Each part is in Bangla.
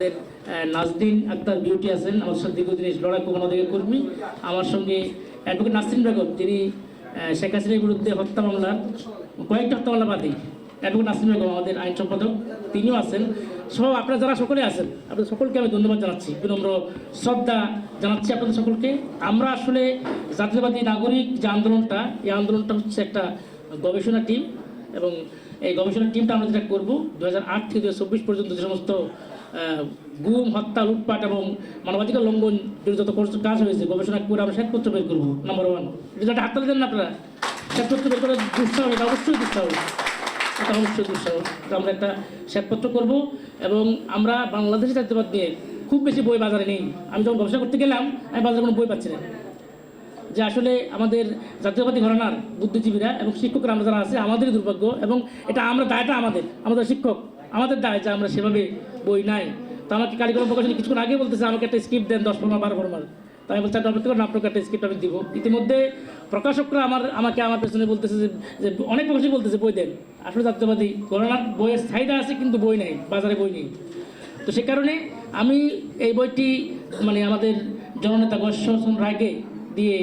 আমাদের, নাজদিন আক্তার বিউটি আছেন আমার সাথে দীর্ঘদিন কমানো দিকে কর্মী। আমার সঙ্গে অ্যাডভোকেট নাসরিন বেগম তিনি শেখ হাসিনার বিরুদ্ধে হত্যা মামলা কয়েকটা হত্যা মামলা বাদী। অ্যাডভোকেট নাসরিন বেগম আমাদের আইন সম্পাদক তিনিও আছেন। সহ আপনারা যারা সকলে আছেন আপনাদের সকলকে আমি ধন্যবাদ জানাচ্ছি। বিনম্র শ্রদ্ধা জানাচ্ছি আপনাদের সকলকে। আমরা আসলে জাতীয়বাদী নাগরিক যে আন্দোলনটা এই আন্দোলনটা হচ্ছে একটা গবেষণা টিম এবং এই গবেষণা টিমটা আমরা যেটা করব দু হাজার আট থেকে দু পর্যন্ত যে সমস্ত গুম, হত্যা, লুটপাট এবং মানবাধিকার লঙ্ঘন যত কাজ হয়েছে, গবেষণা করে আমরা শ্বেতপত্র বের করব নাম্বার ওয়ান একটা হাততালি দেন না আপনারা শ্বেতপত্র বের করার দুঃসাহস এটা অবশ্যই দুঃসাহস এটা অবশ্যই দুঃসাহস তো আমরা একটা শ্বেতপত্র করব এবং আমরা বাংলাদেশের জাতীয়বাদ নিয়ে খুব বেশি বই বাজারে নেই। আমি যখন গবেষণা করতে গেলাম, আমি বাজারে কোনো বই পাচ্ছি না। যে আসলে আমাদের জাতীয়বাদী ঘরানার বুদ্ধিজীবীরা এবং শিক্ষকরা আমরা যারা আছে, আমাদেরই দুর্ভাগ্য এবং এটা আমরা দায়টা আমাদের আমাদের শিক্ষক, আমাদের দায় যে আমরা সেভাবে বই নাই। তো আমাকে কারিগর প্রকাশনী কিছুক্ষণ আগে বলতেছে, আমাকে একটা স্ক্রিপ্ট দেন, দশ ফর্মা, বারো ফর্মার। তাই আমি বলছি একটা অপেক্ষা আপনাকে একটা স্ক্রিপ্ট আমি দিব। ইতিমধ্যে প্রকাশকরা আমার, আমাকে আমার পেছনে বলতেছে যে অনেক প্রকাশক বলতেছে, বই দেন। আসলে জাতীয়বাদী ঘরানার বইয়ের চাহিদা আছে, কিন্তু বই নেই, বাজারে বই নেই। তো সে কারণে আমি এই বইটি মানে আমাদের জননেতা গোস্বন রায়কে দিয়ে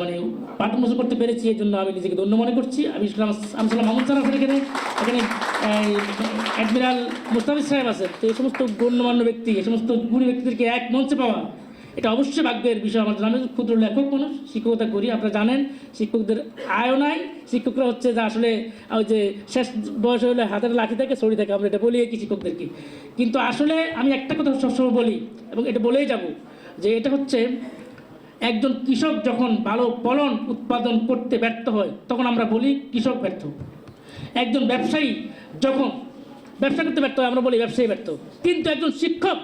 মানে পাঠ মোচন করতে পেরেছি, এই জন্য আমি নিজেকে ধন্য মনে করছি। আমি ইসলাম, আমি সালাম মাহমুদ স্যার আছেন এখানে এখানে অ্যাডমিরাল মুস্তাফিজ সাহেব আছেন। তো এই সমস্ত গণ্যমান্য ব্যক্তি, এই সমস্ত গুণী ব্যক্তিদেরকে এক মঞ্চে পাওয়া, এটা অবশ্যই ভাগ্যের বিষয়। আমার আমি ক্ষুদ্র লেখক মানুষ, শিক্ষকতা করি, আপনারা জানেন, শিক্ষকদের আয়ও নাই। শিক্ষকরা হচ্ছে যে আসলে ওই যে শেষ বয়স হলে হাতের লাঠি থাকে, ছড়ি থাকে, আমরা এটা বলি কি শিক্ষকদেরকে। কিন্তু আসলে আমি একটা কথা সবসময় বলি, এবং এটা বলেই যাব, যে এটা হচ্ছে একজন কৃষক যখন ভালো ফলন উৎপাদন করতে ব্যর্থ হয়, তখন আমরা বলি কৃষক ব্যর্থ। একজন ব্যবসায়ী যখন ব্যবসা করতে ব্যর্থ হয়, আমরা বলি ব্যবসায়ী ব্যর্থ। কিন্তু একজন শিক্ষক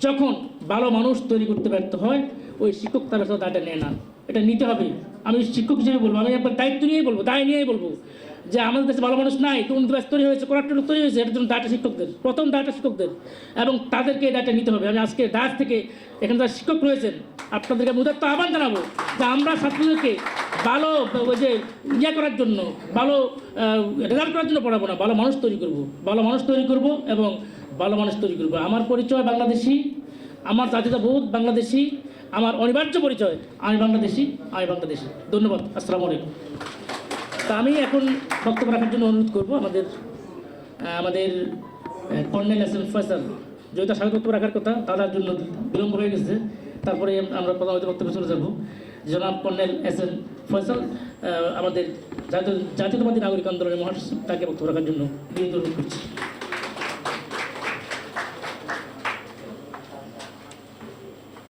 যখন ভালো মানুষ তৈরি করতে ব্যর্থ হয়, ওই শিক্ষক তার দায়টা নেয় না। এটা নিতে হবে। আমি শিক্ষক হিসেবে বলব, আমি একবার দায়িত্ব নিয়েই বলব, দায় নিয়েই বলব যে আমাদের দেশে ভালো মানুষ নাই, কোন দেশ তৈরি হয়েছে লোক তৈরি হয়েছে, এটার জন্য দায়টা শিক্ষকদের, প্রথম দায়টা শিক্ষকদের। এবং তাদেরকে এই দায়টা নিতে হবে। আমি আজকে দাস থেকে এখানে যারা শিক্ষক রয়েছেন আপনাদেরকে আমি উদাত্ত আহ্বান জানাব যে আমরা ছাত্রদেরকে ভালো, ওই যে ইয়ে করার জন্য, ভালো রেজাল্ট করার জন্য পড়াবো না, ভালো মানুষ তৈরি করব, ভালো মানুষ তৈরি করব এবং ভালো মানুষ তৈরি করব। আমার পরিচয় বাংলাদেশি, আমার জাতীয়তাবোধ বাংলাদেশি, আমার অনিবার্য পরিচয়, আমি বাংলাদেশি আমি বাংলাদেশি। ধন্যবাদ, আসসালামু আলাইকুম। তা আমি এখন বক্তব্য রাখার জন্য অনুরোধ করব আমাদের আমাদের কর্নেল এস এম ফয়সাল। যেহেতু স্বাগত রাখার কথা তাদের জন্য বিলম্ব হয়ে গেছে। তারপরে আমরা প্রধানত বক্তব্য চলে যাব। জনাব কর্নেল এস এন ফয়সাল আমাদের জাতীয় জাতীয়তাবাদী নাগরিক আন্দোলনের মহাসচিব, তাকে বক্তব্য রাখার জন্য নিয়ন্ত্রণ করছি।